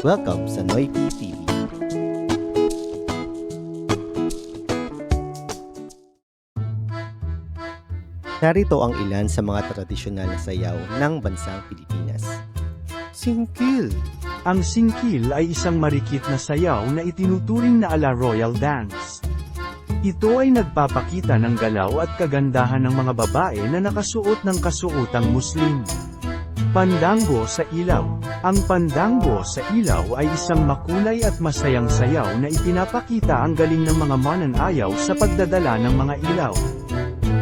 Welcome sa Noity TV. Narito ang ilan sa mga tradisyonal na sayaw ng bansang Pilipinas. Singkil, Ang singkil ay isang marikit na sayaw na itinuturing na ala royal dance. Ito ay nagpapakita ng galaw at kagandahan ng mga babae na nakasuot ng kasuotang muslim. Pandango sa ilaw Ang pandango sa ilaw ay isang makulay at masayang sayaw na ipinapakita ang galing ng mga mananayaw sa pagdadala ng mga ilaw.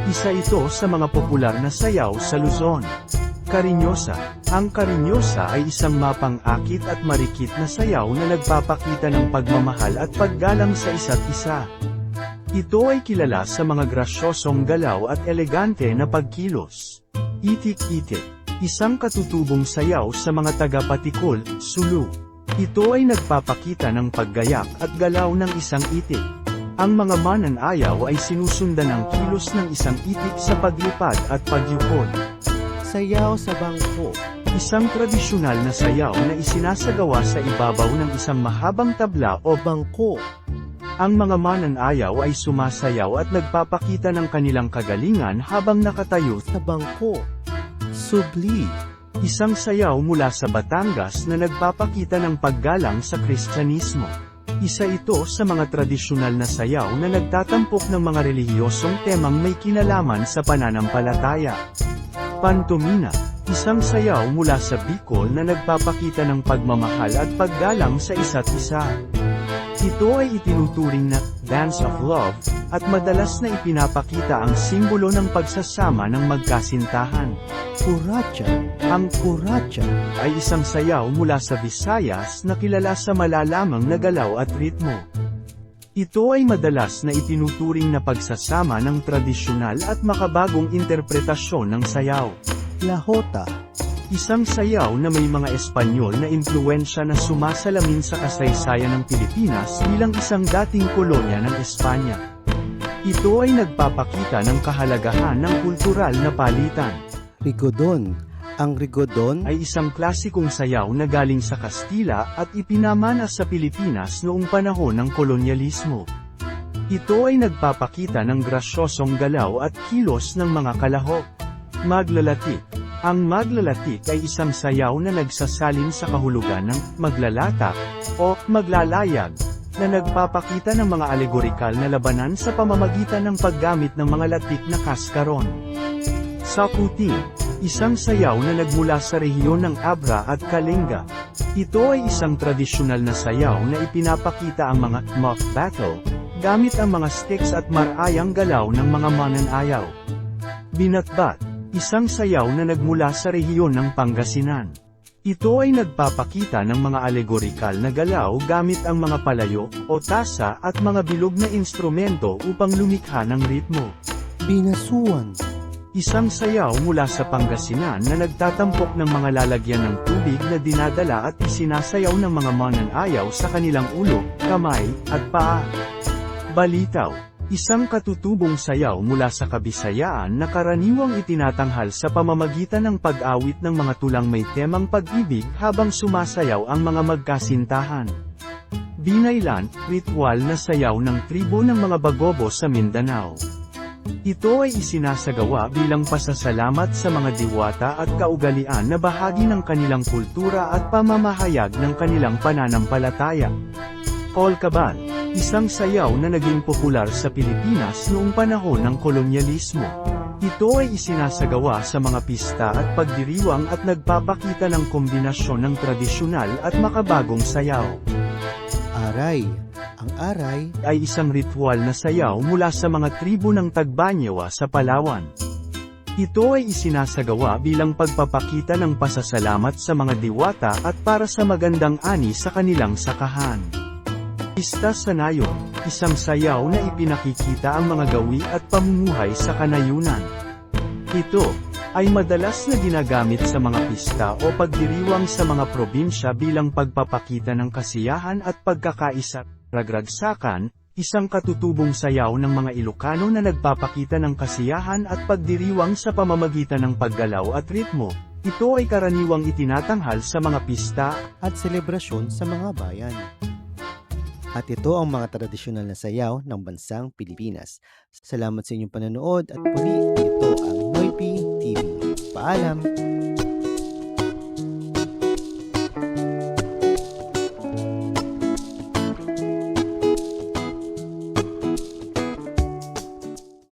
Isa ito sa mga popular na sayaw sa Luzon. Karinyosa Ang karinyosa ay isang mapang-akit at marikit na sayaw na nagpapakita ng pagmamahal at paggalang sa isa't isa. Ito ay kilala sa mga grasyosong galaw at elegante na pagkilos. Itik-itik Isang katutubong sayaw sa mga taga-Patikol, Sulu. Ito ay nagpapakita ng paggayak at galaw ng isang itik. Ang mga mananayaw ay sinusundan ng kilos ng isang itik sa paglipad at pagyukod. sayaw sa bangko, Isang tradisyonal na sayaw na isinasagawa sa ibabaw ng isang mahabang tabla o bangko, ang mga mananayaw ay sumasayaw at nagpapakita ng kanilang kagalingan habang nakatayo. sa bangko, subli, Isang sayaw mula sa Batangas na nagpapakita ng paggalang sa Kristyanismo. Isa ito sa mga tradisyonal na sayaw na nagtatampok ng mga relihiyosong temang may kinalaman sa pananampalataya. Pantomina Isang sayaw mula sa Bicol na nagpapakita ng pagmamahal at paggalang sa isa't isa. Ito ay itinuturing na dance of love at madalas na ipinapakita ang simbolo ng pagsasama ng magkasintahan. kuracha, Ang kuracha, ay isang sayaw mula sa Visayas na kilala sa malalamang na galaw at ritmo. Ito ay madalas na itinuturing na pagsasama ng tradisyonal at makabagong interpretasyon ng sayaw. lahota, Isang sayaw na may mga Espanyol na impluensya na sumasalamin sa kasaysayan ng Pilipinas bilang isang dating kolonya ng Espanya. Ito ay nagpapakita ng kahalagahan ng kultural na palitan. rigodon. Ang rigodon ay isang klasikong sayaw na galing sa Kastila at ipinamana sa Pilipinas noong panahon ng kolonyalismo. Ito ay nagpapakita ng grasyosong galaw at kilos ng mga kalahok. Maglalatik Ang maglalatik ay isang sayaw na nagsasalin sa kahulugan ng maglalatak o maglalayag na nagpapakita ng mga alegorikal na labanan sa pamamagitan ng paggamit ng mga latik na kaskaron. Sakuting Isang sayaw na nagmula sa rehiyon ng Abra at Kalinga. Ito ay isang tradisyonal na sayaw na ipinapakita ang mga mock battle, gamit ang mga sticks at marayang galaw ng mga mananayaw. Binatbat, isang sayaw na nagmula sa rehiyon ng Pangasinan. Ito ay nagpapakita ng mga alegorikal na galaw gamit ang mga palayo, o tasa at mga bilog na instrumento upang lumikha ng ritmo. binasuan, Isang sayaw mula sa Pangasinan na nagtatampok ng mga lalagyan ng tubig na dinadala at isinasayaw ng mga mananayaw sa kanilang ulo, kamay, at paa. Balitaw Isang katutubong sayaw mula sa Kabisayaan na karaniwang itinatanghal sa pamamagitan ng pag-awit ng mga tulang may temang pag-ibig habang sumasayaw ang mga magkasintahan. Binaylan, ritual na sayaw ng tribo ng mga Bagobo sa Mindanao. Ito ay isinasagawa bilang pasasalamat sa mga diwata at kaugalian na bahagi ng kanilang kultura at pamamahayag ng kanilang pananampalataya. Polkabal, isang sayaw na naging popular sa Pilipinas noong panahon ng kolonyalismo. Ito ay isinasagawa sa mga pista at pagdiriwang at nagpapakita ng kombinasyon ng tradisyonal at makabagong sayaw. aray. Ang aray, ay isang ritual na sayaw mula sa mga tribo ng Tagbanyawa sa Palawan. Ito ay isinasagawa bilang pagpapakita ng pasasalamat sa mga diwata at para sa magandang ani sa kanilang sakahan. Pista sa Nayon, isang sayaw na ipinakikita ang mga gawi at pamumuhay sa kanayunan. Ito, ay madalas na ginagamit sa mga pista o pagdiriwang sa mga probinsya bilang pagpapakita ng kasiyahan at pagkakaisa. Ragragsakan, isang katutubong sayaw ng mga Ilocano na nagpapakita ng kasiyahan at pagdiriwang sa pamamagitan ng paggalaw at ritmo, Ito ay karaniwang itinatanghal sa mga pista, at selebrasyon sa mga bayan. At ito ang mga tradisyonal na sayaw ng bansang Pilipinas. Salamat sa inyong panonood at muli ito ang Noypi TV. Paalam!